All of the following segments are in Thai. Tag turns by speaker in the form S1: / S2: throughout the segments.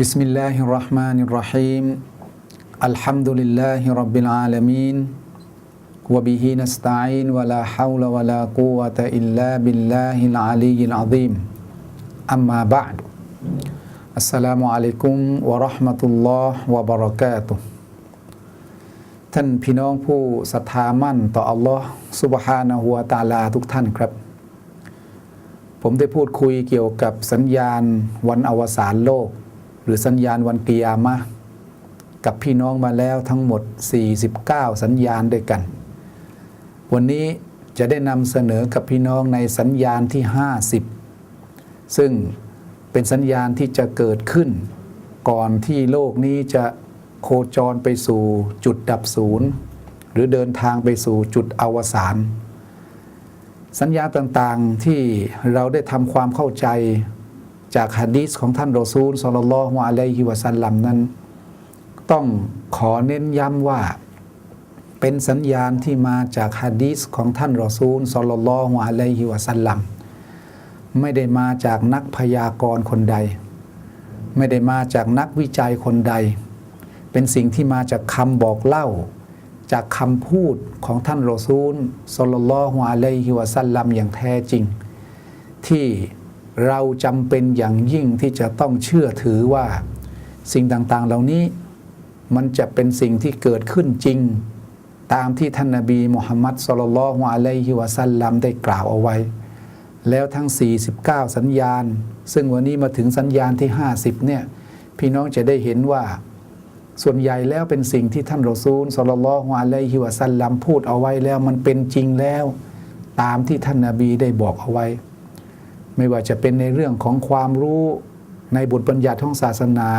S1: بسم الله الرحمن الرحيم الحمد لله رب العالمين وبه نستعين ولا حول ولا قوة إلا بالله العلي العظيم أما بعد السلام عليكم ورحمة الله وبركاته ท่านพี่น้องผู้ศรัทธามั่นต่ออัลลอฮ์สุบฮานะฮูวะตะอาลาทุกท่านครับ ผมได้พูดคุยเกี่ยวกับสัญญาณวันอวสานโลก หรือสัญญาณวันกิยามะกับพี่น้องมาแล้วทั้งหมด 49 สัญญาณด้วยกัน วันนี้จะได้นำเสนอกับพี่น้องในสัญญาณที่ 50 ซึ่งเป็นสัญญาณที่จะเกิดขึ้น ก่อนที่โลกนี้จะโคจรไปสู่จุดดับศูนย์ หรือเดินทางไปสู่จุดอวสานสัญญาต่างๆที่เราได้ทำความเข้าใจ จากฮะดีษของท่านรอซูลสลลลฮุอะลัยฮิวะสัลลัมนั้น ต้องขอเน้นย้ำว่า เป็นสัญญาณที่มาจากฮะดีษของท่านรอซูลสลลลฮุอะลัยฮิวะสัลลัมไม่ได้มาจากนักพยากรณ์คนใด ไม่ได้มาจากนักวิจัยคนใด เป็นสิ่งที่มาจากคำบอกเล่า จากคำพูดของท่านรอซูลสลลลฮุอะลัยฮิวะสัลลัมอย่างแท้จริง ที่ เราจำเป็นอย่างยิ่งที่จะต้องเชื่อถือว่าสิ่งต่างๆ เหล่านี้มันจะเป็นสิ่งที่เกิดขึ้นจริง ตามที่ท่านนาบีมุฮัมมัดสลลัลฮุอะลัยฮิวะสัลลัมได้กล่าวเอาไว้ แล้วทั้ง 49 สัญญาณ ซึ่งวันนี้มาถึงสัญญาณที่ 50 เนี่ย พี่น้องจะได้เห็นว่า ส่วนใหญ่แล้วเป็นสิ่งที่ท่านรอซูลสลลัลฮุอะลัยฮิวะสัลลัมพูดเอาไว้แล้วมันเป็นจริงแล้ว ตามที่ท่านนาบีได้บอกเอาไว้ ไม่ว่าจะเป็นในเรื่องของความรู้ในบทบัญญัติของศาสนา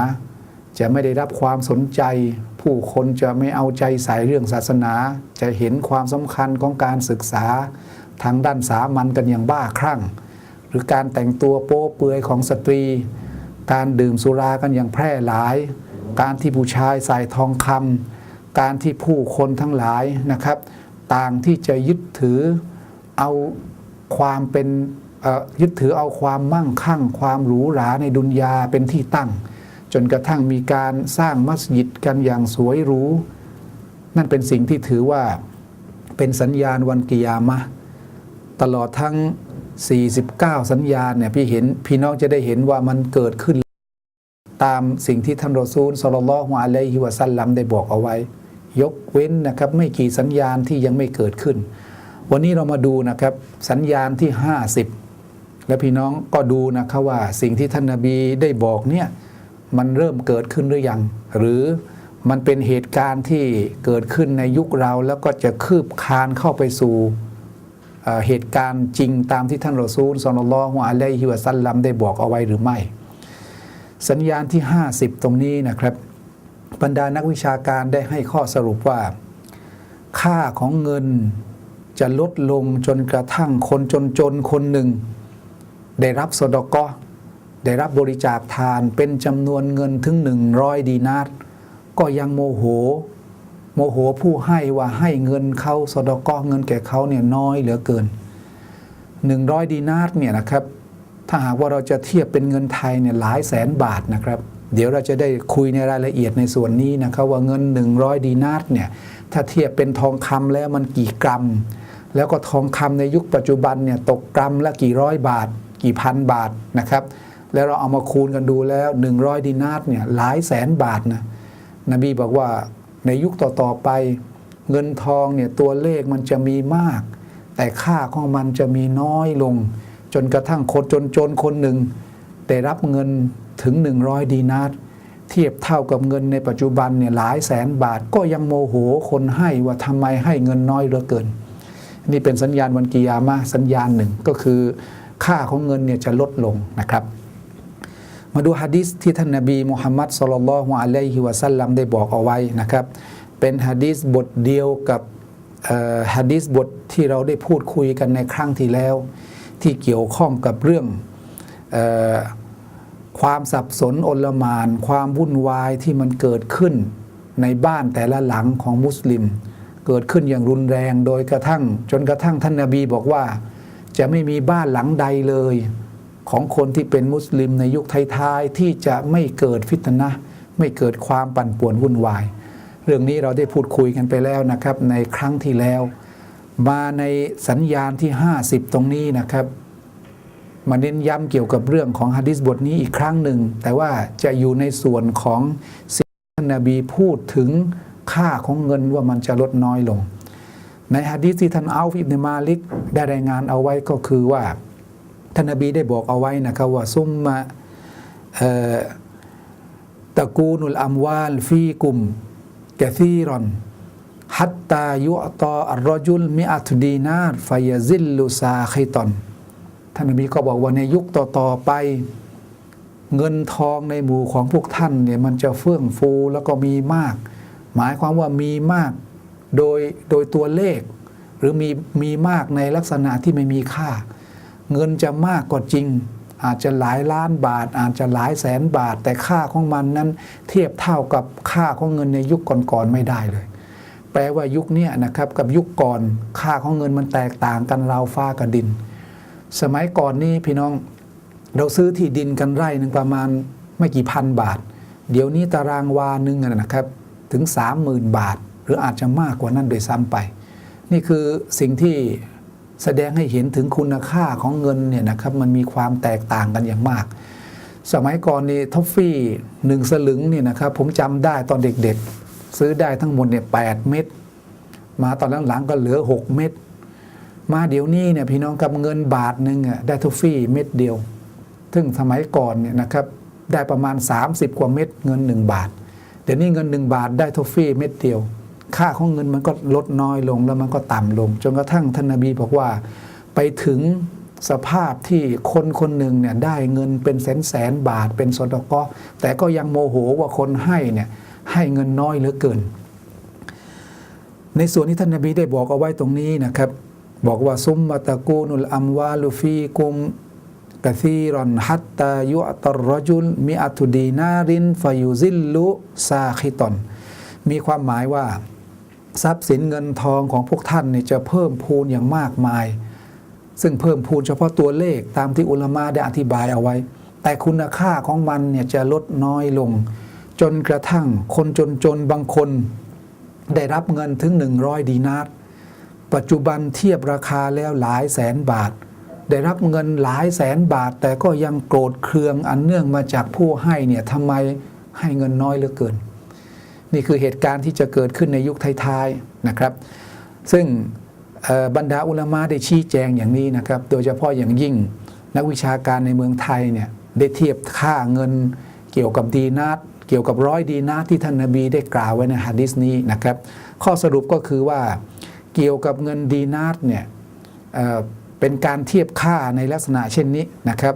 S1: จะไม่ได้รับความสนใจ ผู้คนจะไม่เอาใจใส่เรื่องศาสนา จะเห็นความสำคัญของการศึกษาทางด้านสามัญกันอย่างบ้าคลั่ง หรือการแต่งตัวโป๊เปลือยของสตรี การดื่มสุรากันอย่างแพร่หลาย การที่ผู้ชายใส่ทองคำการที่ผู้คนทั้งหลายนะครับ ต่างที่จะยึดถือเอาความเป็น ยึดถือเอาความมั่งคั่ง ความหรูหราในดุนยาเป็นที่ตั้ง จนกระทั่งมีการสร้างมัสยิดกันอย่างสวยหรู นั่นเป็นสิ่งที่ถือว่าเป็นสัญญาณวันกิยามะตลอดทั้ง 49 สัญญาณเนี่ยพี่เห็นพี่น้องจะได้เห็นว่ามันเกิดขึ้น ตามสิ่งที่ท่านรอซูลสลลลลอฮุอะลัยฮิวะสัลลัมได้บอกเอาไว้ ยกเว้นนะครับไม่กี่สัญญาณที่ยังไม่เกิดขึ้น วันนี้เรามาดูนะครับสัญญาณที่ 50 และพี่น้องก็ดูนะครับว่าสิ่งที่ท่านนาบีได้บอกเนี่ยมันเริ่มเกิดขึ้นหรือยัง หรือมันเป็นเหตุการณ์ที่เกิดขึ้นในยุคเราแล้วก็จะคืบคลานเข้าไปสู่เเหตุการณ์จริงตามที่ท่านรอซูลสลลัลอฮุอะลัยฮิวะสัลลัมได้บอกเอาไว้หรือไม่ สัญญาณที่ 50 ตรงนี้นะครับบรรดานักวิชาการได้ให้ข้อสรุปว่า ค่าของเงินจะลดลงจนกระทั่งคนจนๆคนหนึ่ง ได้รับสดกอได้รับบริจาคทานเป็นจำนวนเงินถึง 100 ดีนาร์ก็ยังโมโห โมโหผู้ให้ว่าให้เงินเขาสดกอเงินแก่เขาเนี่ยน้อยเหลือเกิน 100 ดีนาร์เนี่ยนะครับ ถ้าหากว่าเราจะเทียบเป็นเงินไทยเนี่ยหลายแสนบาทนะครับ เดี๋ยวเราจะได้คุยในรายละเอียดในส่วนนี้นะครับว่าเงิน 100 ดีนาร์เนี่ยถ้าเทียบเป็นทองคำแล้วมันกี่กรัม แล้วก็ทองคำในยุคปัจจุบันเนี่ยตกกรัมละกี่ร้อยบาท กี่พันบาทนะครับ แล้วเราเอามาคูณกันดูแล้ว 100ดีนาร์เนี่ยหลายแสนบาทนะนบีบอกว่าในยุคต่อๆไป เงินทองเนี่ยตัวเลขมันจะมีมาก แต่ค่าของมันจะมีน้อยลง จนกระทั่งคนจนๆคนหนึ่งได้รับเงินถึง 100 ดีนาร์เทียบเท่ากับเงินในปัจจุบันเนี่ยหลายแสนบาทก็ยังโมโหคนให้ว่าทำไมให้เงินน้อยเหลือเกิน นี่เป็นสัญญาณวันกิยามะสัญญาณหนึ่งก็คือ ค่าของเงินเนี่ยจะลดลงนะครับ มาดูฮะดิษที่ท่านนบีมุฮัมมัดสุลลัลฮุอะลัยฮิวะสัลลัมได้บอกเอาไว้นะครับ เป็นฮะดิษบทเดียวกับฮะดิษบทที่เราได้พูดคุยกันในครั้งที่แล้ว ที่เกี่ยวข้องกับเรื่องออความสับสนอนลมาน ความวุ่นวายที่มันเกิดขึ้นในบ้านแต่ละหลังของมุสลิม เกิดขึ้นอย่างรุนแรงโดยกระทั่ง จนกระทั่งท่านนาบีบอกว่า จะไม่มีบ้านหลังใดเลย ของคนที่เป็นมุสลิมในยุคท้ายๆที่จะไม่เกิดฟิตนะไม่เกิดความปั่นป่วนวุ่นวาย เรื่องนี้เราได้พูดคุยกันไปแล้วนะครับ ในครั้งที่แล้ว มาในสัญญาณที่ 50 ตรงนี้นะครับ มาเน้นย้ำเกี่ยวกับเรื่องของฮะดิษบทนี้อีกครั้งหนึ่ง แต่ว่าจะอยู่ในส่วนของสิ่งที่ท่านนบีพูดถึงค่าของเงินว่ามันจะลดน้อยลง ในฮะดีษที่ท่านอัลฟิบเนมาลิกได้รายงานเอาไว้ก็คือว่าท่านนบีได้บอกเอาไว้นะครับว่าซุมมาตะกูนุลอัมวาลฟีกุมกะซีรอนฮัตตายุอตออัลรจุลมิอัตดีนาร์ฟยซิลลุซาคิตอนท่านนบีก็บอกว่าในยุคต่อๆไป เงินทองในหมู่ของพวกท่านเนี่ยมันจะเฟื่องฟูแล้วก็มีมาก หมายความว่ามีมาก โดยโดยตัวเลข หรือมีมีมากในลักษณะที่ไม่มีค่า เงินจะมากกว่าจริง อาจจะหลายล้านบาท อาจจะหลายแสนบาท แต่ค่าของมันนั้นเทียบเท่ากับค่าของเงินในยุคก่อนๆไม่ได้เลย แปลว่ายุคนี้นะครับกับยุคก่อนค่าของเงินมันแตกต่างกันราวฟ้ากับดิน สมัยก่อนนี่พี่น้องเราซื้อที่ดินกันไร่หนึ่งประมาณไม่กี่พันบาท เดี๋ยวนี้ตารางวาหนึ่งนะครับถึง 30,000 บาท หรืออาจจะมากกว่านั้นโดยซ้ำไป นี่คือสิ่งที่แสดงให้เห็นถึงคุณค่าของเงินเนี่ยนะครับมันมีความแตกต่างกันอย่างมาก สมัยก่อนนี่ท็อฟฟี่หนึ่งสลึงเนี่ยนะครับผมจำได้ตอนเด็กๆ ซื้อได้ทั้งหมดเนี่ยแเม็ดมาตอนหลังๆก็เหลือ 6 เม็ดมาเดี๋ยวนี้เนี่ยพี่น้องกับเงินบาทหนึ่งอะได้ทอฟฟี่เม็ดเดียว ซึ่งสมัยก่อนเนี่ยนะครับได้ประมาณ 30 กว่าเม็ดเงิน 1 บาท เดี๋ยวนี้เงิน 1 บาทได้ทอฟฟี่เม็ดเดียว ค่าของเงินมันก็ลดน้อยลงแล้วมันก็ต่ำลง จนกระทั่งท่านนบีบอกว่าไปถึงสภาพที่คนคนหนึ่งเนี่ยได้เงินเป็นแสนแสนบาทเป็นสดกอแต่ก็ยังโมโหว่าคนให้เนี่ยให้เงินน้อยเหลือเกิน ในส่วนที่ท่านนบีได้บอกเอาไว้ตรงนี้นะครับ บอกว่าซุมมาตะกูนุลอัมวาลุฟีกุมกะซีรอนฮัตตายุอตรรจุลมิอัตุดีนารินฟายุซิลลุซาคิตอนมีความหมายว่า ทรัพย์สินเงินทองของพวกท่านเนี่ยจะเพิ่มพูนอย่างมากมาย ซึ่งเพิ่มพูนเฉพาะตัวเลขตามที่อุลมะได้อธิบายเอาไว้ แต่คุณค่าของมันเนี่ยจะลดน้อยลง จนกระทั่งคนจนๆบางคนได้รับเงินถึง 100 ดีนาร์ปัจจุบันเทียบราคาแล้วหลายแสนบาท ได้รับเงินหลายแสนบาท แต่ก็ยังโกรธเคืองอันเนื่องมาจากผู้ให้เนี่ยทำไมให้เงินน้อยเหลือเกิน นี่คือเหตุการณ์ที่จะเกิดขึ้นในยุคท้ายๆนะครับ ซึ่งบรรดาอุลามะได้ชี้แจงอย่างนี้นะครับ โดยเฉพาะอย่างยิ่งนักวิชาการในเมืองไทยเนี่ยได้เทียบค่าเงินเกี่ยวกับดีนาร์เกี่ยวกับร้อยดีนาร์ที่ท่านนบีได้กล่าวไว้ในฮะดิษนี้นะครับ ข้อสรุปก็คือว่าเกี่ยวกับเงินดีนาร์เนี่ยเเป็นการเทียบค่าในลักษณะเช่นนี้นะครับ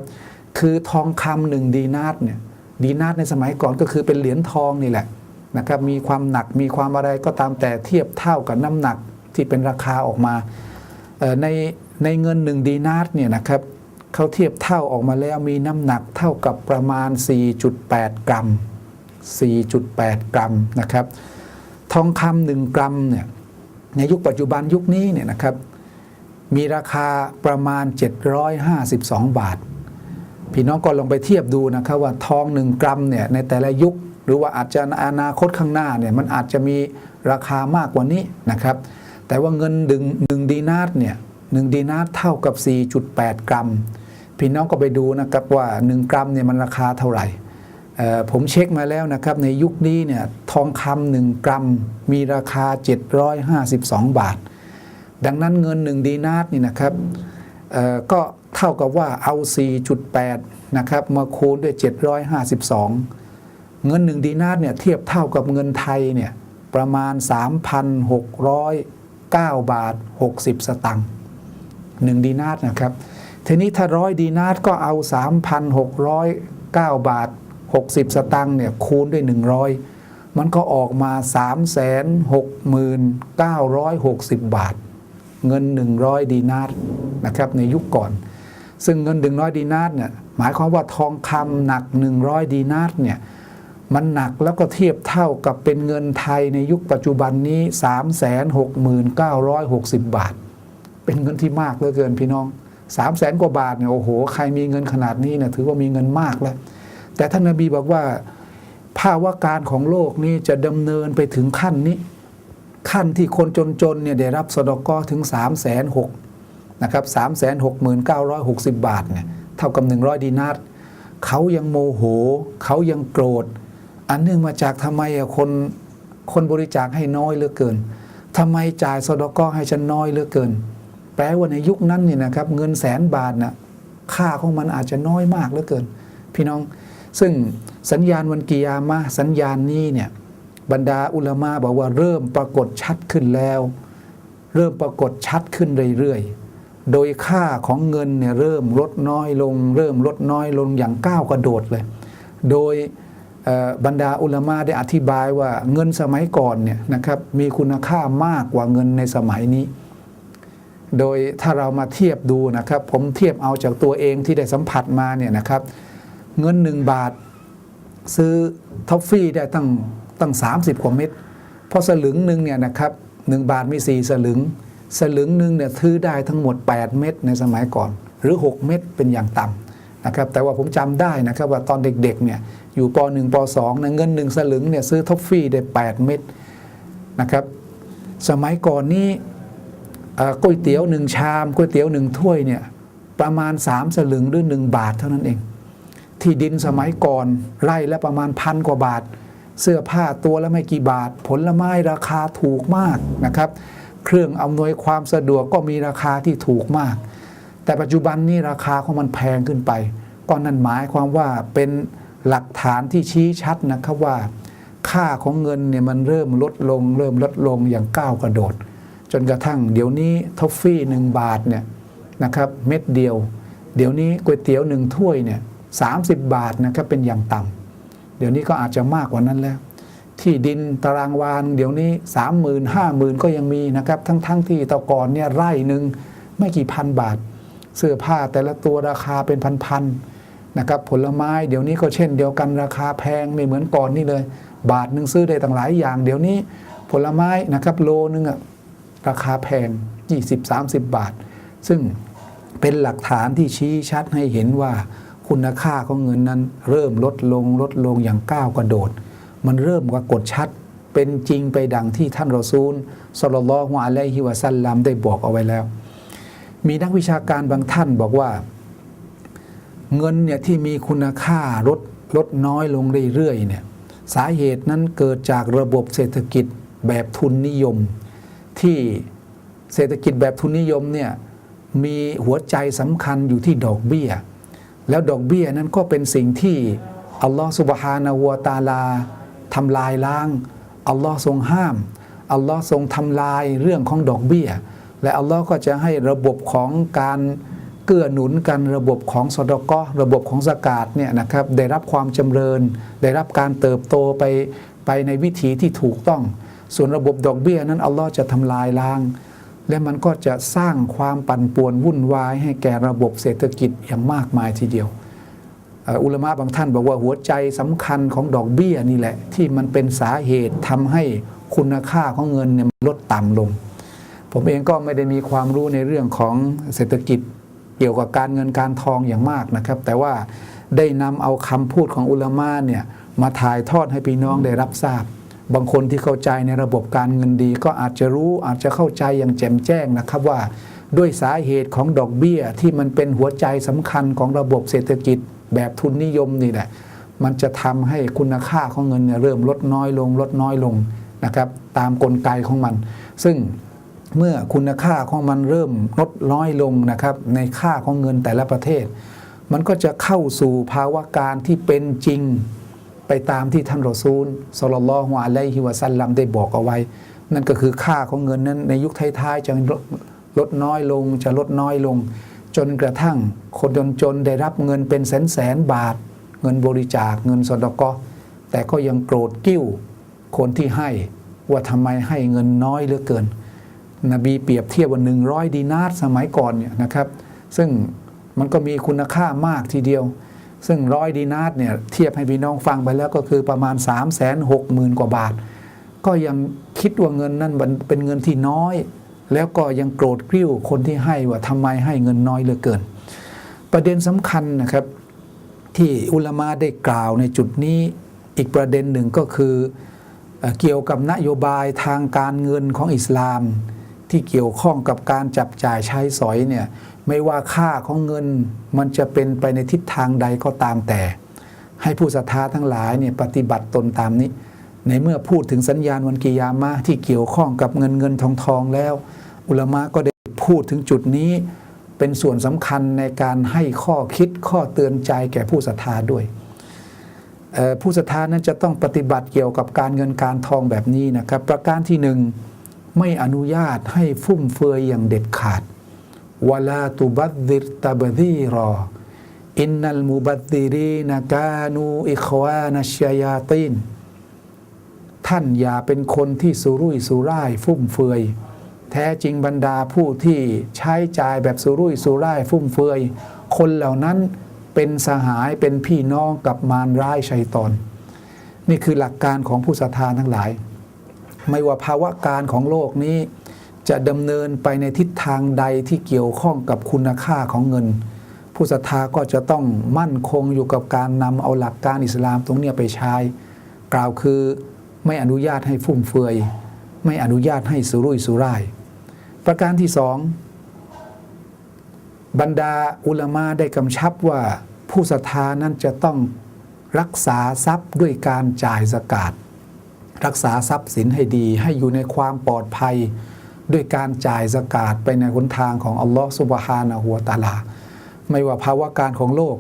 S1: คือทองคำหนึ่งดีนาร์เนี่ยดีนาร์ในสมัยก่อนก็คือเป็นเหรียญทองนี่แหละ นะครับมีความหนักมีความอะไรก็ตามแต่เทียบเท่ากับน้ำหนักที่เป็นราคาออกมาในในเงินหนึ่งดีนาร์เนี่ยนะครับเขาเทียบเท่าออกมาแล้วมีน้ำหนักเท่ากับประมาณ 4.8 กรัม 4.8 กรัมนะครับ ทองคำหนึ่งกรัมเนี่ยในยุคปัจจุบันยุคนี้เนี่ยนะครับ มีราคาประมาณ 752 บาท พี่น้องก็ลองไปเทียบดูนะครับว่าทองหนึ่งกรัมเนี่ยในแต่ละยุค หรือว่าอาจจะอนาคตข้างหน้าเนี่ยมันอาจจะมีราคามากกว่านี้นะครับ แต่ว่าเงินดึงหนึ่งดีนาร์เนี่ยหนึ่งดีนาร์เท่ากับ 4.8 กรัม พี่น้องก็ไปดูนะครับว่า 1 กรัมเนี่ยมันราคาเท่าไหร่ผมเช็คมาแล้วนะครับในยุคนี้เนี่ยทองคำหนึ่งกรัมมีราคา 752 บาท ดังนั้นเงิน 1 ดีนาร์นี่นะครับก็เท่ากับว่าเอา 4.8 นะครับมาคูณด้วย 752 เงิน1ดีนาร์เนี่ยเทียบเท่ากับเงินไทยเนี่ยประมาณ 3,609 บาท 60 สตังค์1ดีนาร์นะครับ ทีนี้ถ้าร้อยดีนาร์ก็เอา 3,609 บาท 60 สตังค์เนี่ยคูณด้วย 100 มันก็ออกมา 369,960 บาท เงิน 100 ดีนาร์นะครับในยุคก่อน ซึ่งเงิน 100 ดีนาร์เนี่ยหมายความว่าทองคำหนัก 100 ดีนาร์เนี่ย มันหนักแล้วก็เทียบเท่ากับเป็นเงินไทยในยุคปัจจุบันนี้ 369,960บาท เป็นเงินที่มากเหลือเกินพี่น้องสามแสนกว่าบาทเนี่ยโอ้โห ใครมีเงินขนาดนี้เนี่ยถือว่ามีเงินมากแล้ว แต่ท่านนบีบอกว่าภาวะการของโลกนี้จะดำเนินไปถึงขั้นนี้ ขั้นที่คนจนๆเนี่ยได้รับสดกอถึง3ามแสนหกนะครับสามแสนหกหมื่นเก้าร้อยหกสิบบาทเนี่ยเท่ากับหนึ่งร้อยดีนาร์เขายังโมโห เขายังโกรธ อันเนื่องมาจากทำไมคนคนบริจาคให้น้อยเหลือเกินทำไมจ่ายสดกอให้ฉันน้อยเหลือเกิน แปลว่าในยุคนั้นนี่นะครับ เงินแสนบาทน่ะค่าของมันอาจจะน้อยมากเหลือเกิน พี่น้องซึ่งสัญญาณวันกิยามะสัญญาณนี้เนี่ยบรรดาอุลามะบอกว่าเริ่มปรากฏชัดขึ้นแล้ว เริ่มปรากฏชัดขึ้นเรื่อยๆ โดยค่าของเงินเนี่ยเริ่มลดน้อยลง เริ่มลดน้อยลงอย่างก้าวกระโดดเลย โดย บรรดาอุลามะได้อธิบายว่าเงินสมัยก่อนเนี่ยนะครับมีคุณค่ามากกว่าเงินในสมัยนี้ โดยถ้าเรามาเทียบดูนะครับ ผมเทียบเอาจากตัวเองที่ได้สัมผัสมาเนี่ยนะครับ เงินหนึ่งบาท ซื้อท็อฟฟี่ได้ตั้งตั้ง 30 กว่าเม็ดเพราะสลึงหนึ่งเนี่ยนะครับหนึ่งบาทมี 4 สลึง สลึงหนึ่งเนี่ยซื้อได้ทั้งหมด 8 เม็ดในสมัยก่อน หรือ 6 เม็ดเป็นอย่างต่ำ นะครับแต่ว่าผมจำได้นะครับว่าตอนเด็กๆเนี่ยอยู่ป .1 ป .2 นะเงินหนึ่งสลึงเนี่ยซื้อท็อฟฟี่ได้ 8 เม็ดนะครับสมัยก่อนนี้ก๋วยเตี๋ยวหนึ่งชามก๋วยเตี๋ยวหนึ่งถ้วยเนี่ยประมาณ 3 สลึงหรือ 1 บาทเท่านั้นเอง ที่ดินสมัยก่อนไร่ละประมาณพันกว่าบาท เสื้อผ้าตัวละไม่กี่บาท ผลไม้ราคาถูกมากนะครับ เครื่องอำนวยความสะดวกก็มีราคาที่ถูกมาก แต่ปัจจุบันนี้ราคาของมันแพงขึ้นไป ก็นั่นหมายความว่าเป็นหลักฐานที่ชี้ชัดนะครับว่า ค่าของเงินเนี่ยมันเริ่มลดลง เริ่มลดลงอย่างก้าวกระโดด จนกระทั่งเดี๋ยวนี้ทอฟฟี่หนึ่งบาทเนี่ยนะครับเม็ดเดียว เดี๋ยวนี้ก๋วยเตี๋ยวหนึ่งถ้วยเนี่ยสาบาทนะครับเป็นอย่างต่ำเดี๋ยวนี้ก็อาจจะมากกว่านั้นแล้ว ที่ดินตารางวานเดี๋ยวนี้3 0 0 0 0 5 0,000ก็ยังมีนะครับทั้งๆทที่ตะกอนเนี่ยไร่หนึ่งไม่กี่พันบาท เสื้อผ้าแต่ละตัวราคาเป็นพันๆนะครับผลไม้เดี๋ยวนี้ก็เช่นเดียวกันราคาแพงไม่เหมือนก่อนนี่เลย บาทหนึ่งซื้อได้ต่างหลายอย่าง เดี๋ยวนี้ผลไม้นะครับโลนึงอะราคาแพง 20-30 บาท ซึ่งเป็นหลักฐานที่ชี้ชัดให้เห็นว่าคุณค่าของเงินนั้น เริ่มลดลงลดลงอย่างก้าวกระโดด มันเริ่มปรากฏชัดเป็นจริงไปดังที่ท่านรอซูลสลลลลอฮุอะลัยฮิวะซัลลัมได้บอกเอาไว้แล้ว มีนักวิชาการบางท่านบอกว่า เงินเนี่ยที่มีคุณค่าลดลดน้อยลงเรื่อยๆเนี่ยสาเหตุนั้นเกิดจากระบบเศรษฐกิจแบบทุนนิยม ที่เศรษฐกิจแบบทุนนิยมเนี่ยมีหัวใจสำคัญอยู่ที่ดอกเบี้ย แล้วดอกเบี้ยนั้นก็เป็นสิ่งที่อัลลอฮฺสุบฮานาวตาลาทำลายล้างอัลลอฮ์ทรงห้ามอัลลอฮ์ทรงทำลายเรื่องของดอกเบี้ย และอัลลอฮ์ก็จะให้ระบบของการเกื้อหนุนกันระบบของสดกอระบบของสกาดเนี่ยนะครับได้รับความจำเริญ ได้รับการเติบโตไปไปในวิถีที่ถูกต้อง ส่วนระบบดอกเบี้ยนั้นอัลลอฮ์จะทำลายล้าง และมันก็จะสร้างความปั่นป่วนวุ่นวาย ให้แก่ระบบเศรษฐกิจอย่างมากมายทีเดียวอุลามะบางท่านบอกว่าหัวใจสำคัญของดอกเบี้ยนี่แหละ ที่มันเป็นสาเหตุทำให้คุณค่าของเงินเนี่ยลดต่ำลง ผมเองก็ไม่ได้มีความรู้ในเรื่องของเศรษฐกิจเกี่ยวกับการเงินการทองอย่างมากนะครับ แต่ว่าได้นำเอาคำพูดของอุลามะเนี่ยมาถ่ายทอดให้พี่น้องได้รับทราบ บางคนที่เข้าใจในระบบการเงินดี ก็อาจจะรู้อาจจะเข้าใจอย่างแจ่มแจ้งนะครับว่า ด้วยสาเหตุของดอกเบี้ยที่มันเป็นหัวใจสำคัญของระบบเศรษฐกิจแบบทุนนิยมนี่แหละมันจะทำให้คุณค่าของเงินเนี่ยเริ่มลดน้อยลงลดน้อยลงนะครับ ตามกลไกของมัน ซึ่ง เมื่อคุณค่าของมันเริ่มลดน้อยลงนะครับ ในค่าของเงินแต่ละประเทศ มันก็จะเข้าสู่ภาวะการที่เป็นจริงไปตามที่ท่านรอซูลสลลลฮุอะลัยฮิวะซัลลัมได้บอกเอาไว้ นั่นก็คือค่าของเงินนั้นในยุคท้ายๆจะลดลดน้อยลงจะลดน้อยลง จนกระทั่งคนจนๆได้รับเงินเป็นแสนแสนๆบาท เงินบริจาคเงินสดกอแต่ก็ยังโกรธกิ้วคนที่ให้ว่าทำไมให้เงินน้อยเหลือเกิน นบีเปรียบเทียบว่า100 ดีนาร์สมัยก่อนเนี่ยนะครับซึ่งมันก็มีคุณค่ามากทีเดียว ซึ่งร้อยดีนาร์เนี่ยเทียบให้พี่น้องฟังไปแล้วก็คือประมาณ 3 6 0 0 0 0 กว่าบาท ก็ยังคิดว่าเงินนั้นเป็นเงินที่น้อย แล้วก็ยังโกรธกริ้วคนที่ให้ว่าทำไมให้เงินน้อยเหลือเกิน ประเด็นสำคัญนะครับ ที่อุลามาได้กล่าวในจุดนี้อีกประเด็นหนึ่งก็คือเกี่ยวกับนโยบายทางการเงินของอิสลาม ที่เกี่ยวข้องกับการจับจ่ายใช้สอยเนี่ยไม่ว่าค่าของเงินมันจะเป็นไปในทิศทางใดก็ตามแต่ ให้ผู้ศรัทธาทั้งหลายเนี่ยปฏิบัติตนตามนี้ ในเมื่อพูดถึงสัญญาณวันกิยามะที่เกี่ยวข้องกับเงินเงินทองทองแล้ว อุลมะก็ได้พูดถึงจุดนี้ เป็นส่วนสำคัญในการให้ข้อคิดข้อเตือนใจแก่ผู้ศรัทธาด้วยผู้ศรัทธานั้นจะต้องปฏิบัติเกี่ยวกับการเงินการทองแบบนี้นะครับ ประการที่หนึ่ง ไม่อนุญาตให้ฟุ่มเฟือยอย่างเด็ดขาดวลาตุบัดดิรตบดีรออินนัลมุบัดดิรีนกานูอิควานัชยายาตินท่านอย่าเป็นคนที่สุรุ่ยสุร่ายฟุ่มเฟือย แท้จริงบรรดาผู้ที่ใช้จ่ายแบบสุรุ่ยสุร่ายฟุ่มเฟือย คนเหล่านั้นเป็นสหายเป็นพี่น้องกับมารร้ายชัยตอน นี่คือหลักการของผู้ศรัทธาทั้งหลาย ไม่ว่าภาวะการของโลกนี้ จะดำเนินไปในทิศทางใดที่เกี่ยวข้องกับคุณค่าของเงิน ผู้ศรัทธาก็จะต้องมั่นคงอยู่กับการนำเอาหลักการอิสลามตรงเนี้ยไปใช้ กล่าวคือไม่อนุญาตให้ฟุ่มเฟือย ไม่อนุญาตให้สุรุ่ยสุร่าย ประการที่สองบรรดาอุลามาได้กำชับว่าผู้ศรัทธานั้นจะต้องรักษาทรัพย์ด้วยการจ่ายสกาด รักษาทรัพย์สินให้ดี ให้อยู่ในความปลอดภัย ด้วยการจ่ายสกาดไปในหนทางของอัลลอฮฺสุบฮานะฮัวตาลา ไม่ว่าภาวะการของโลก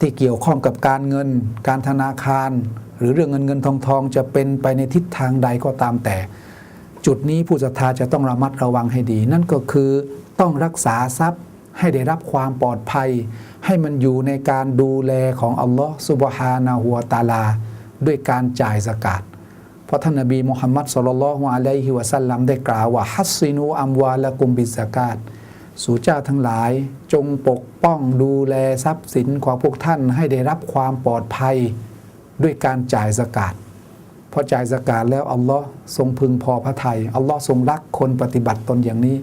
S1: ที่เกี่ยวข้องกับการเงิน การธนาคาร หรือเรื่องเงินเงินทองทองจะเป็นไปในทิศทางใดก็ตามแต่ จุดนี้ผู้ศรัทธาจะต้องระมัดระวังให้ดี นั่นก็คือต้องรักษาทรัพย์ให้ได้รับความปลอดภัย ให้มันอยู่ในการดูแลของอัลลอฮฺสุบฮานะฮัวตาลา ด้วยการจ่ายสกาด เพราะท่านนบีมุฮัมมัดสุลลัลฮุอะลัยฮิวะสัลลัมได้กล่าวว่าฮัสซินูอัมวาละกุมบิสกาดสู่เจ้าทั้งหลายจงปกป้องดูแลทรัพย์สินของพวกท่านให้ได้รับความปลอดภัยด้วยการจ่ายสกาดพอจ่ายสกาดแล้วอัลลอฮ์ทรงพึงพอพระทยัยอัลลอฮ์ทรงรักคนปฏิบัติตนอย่างนี้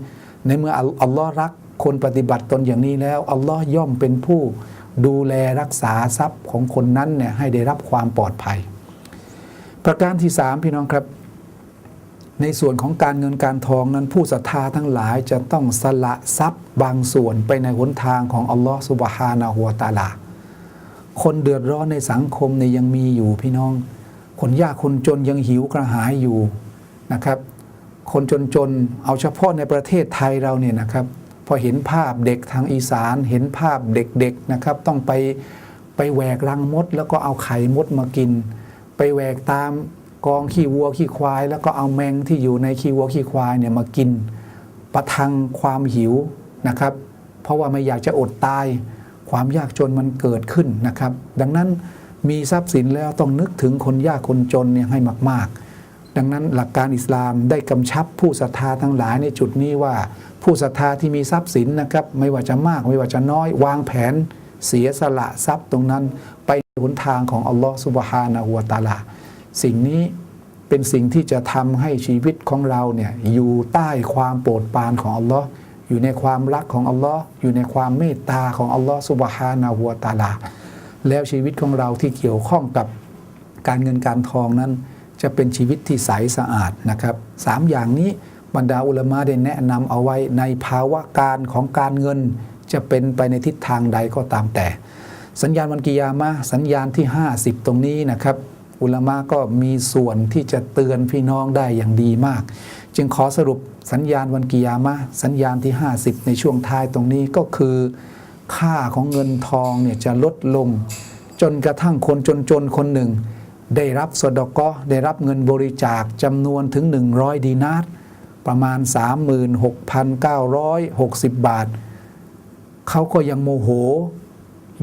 S1: ในเมื่ออัลลอฮ์รักคนปฏิบัติตนอย่างนี้แล้วอัลลอฮ์ย่อมเป็นผู้ดูแลรักษาทรัพย์ของคนนั้นเนี่ยให้ได้รับความปลอดภัย ประการที่สามพี่น้องครับ ในส่วนของการเงินการทองนั้นผู้ศรัทธาทั้งหลายจะต้องสละทรัพย์บางส่วนไปในหนทางของอัลลอฮฺสุบฮานะฮัวะตาลา คนเดือดร้อนในสังคมเนี่ยยังมีอยู่พี่น้อง คนยากคนจนยังหิวกระหายอยู่นะครับคนจนจนๆเอาเฉพาะในประเทศไทยเราเนี่ยนะครับพอเห็นภาพเด็กทางอีสานเห็นภาพเด็กๆนะครับ ต้องไปไปแหวกรังมด แล้วก็เอาไข่มดมากิน ไปแหวกตามกองขี้วัวขี้ควาย แล้วก็เอาแมงที่อยู่ในขี้วัวขี้ควายเนี่ยมากินประทังความหิวนะครับ เพราะว่าไม่อยากจะอดตาย ความยากจนมันเกิดขึ้นนะครับ ดังนั้นมีทรัพย์สินแล้วต้องนึกถึงคนยากคนจนเนี่ยให้มาก ๆ ดังนั้นหลักการอิสลามได้กำชับผู้ศรัทธาทั้งหลายในจุดนี้ว่า ผู้ศรัทธาที่มีทรัพย์สินนะครับ ไม่ว่าจะมากไม่ว่าจะน้อยวางแผนเสียสละทรัพย์ตรงนั้นไป หนทางของอัลลอฮฺสุบฮานะฮูวตาลา สิ่งนี้เป็นสิ่งที่จะทำให้ชีวิตของเราเนี่ยอยู่ใต้ความโปรดปรานของอัลลอฮ์อยู่ในความรักของอัลลอฮ์อยู่ในความเมตตาของอัลลอฮ์สุบฮานะฮูวตาลา แล้วชีวิตของเราที่เกี่ยวข้องกับการเงินการทองนั้น จะเป็นชีวิตที่ใสสะอาดนะครับสามอย่างนี้บรรดาอุลามะได้แนะนำเอาไว้ในภาวะการของการเงิน จะเป็นไปในทิศทางใดก็ตามแต่ สัญญาณวันกิยามะสัญญาณที่ 50 ตรงนี้นะครับ อุลามะก็มีส่วนที่จะเตือนพี่น้องได้อย่างดีมาก จึงขอสรุปสัญญาณวันกิยามะสัญญาณที่ 50 ในช่วงท้ายตรงนี้ก็คือ ค่าของเงินทองเนี่ยจะลดลง จนกระทั่งคนจนๆคนหนึ่ง ได้รับสดกอได้รับเงินบริจาคจำนวนถึง 100 ดีนาร์ประมาณ 36,960 บาท เขาก็ยังโมโห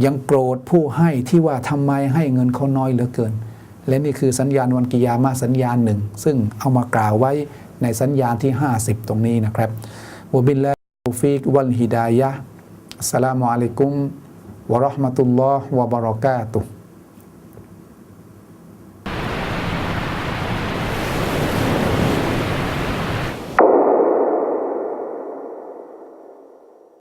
S1: ยังโกรธผู้ให้ที่ว่าทำไมให้เงินเขาน้อยเหลือเกิน และนี่คือสัญญาณวันกิยามาสัญญาณหนึ่ง ซึ่งเอามากล่าวไว้ในสัญญาณที่ 50 ตรงนี้นะครับวบินแลฟูฟิกวัลฮิดายะสลามุอะลัยกุมวะราะห์มะตุลลอฮ์วะบะเราะกาตุฮ์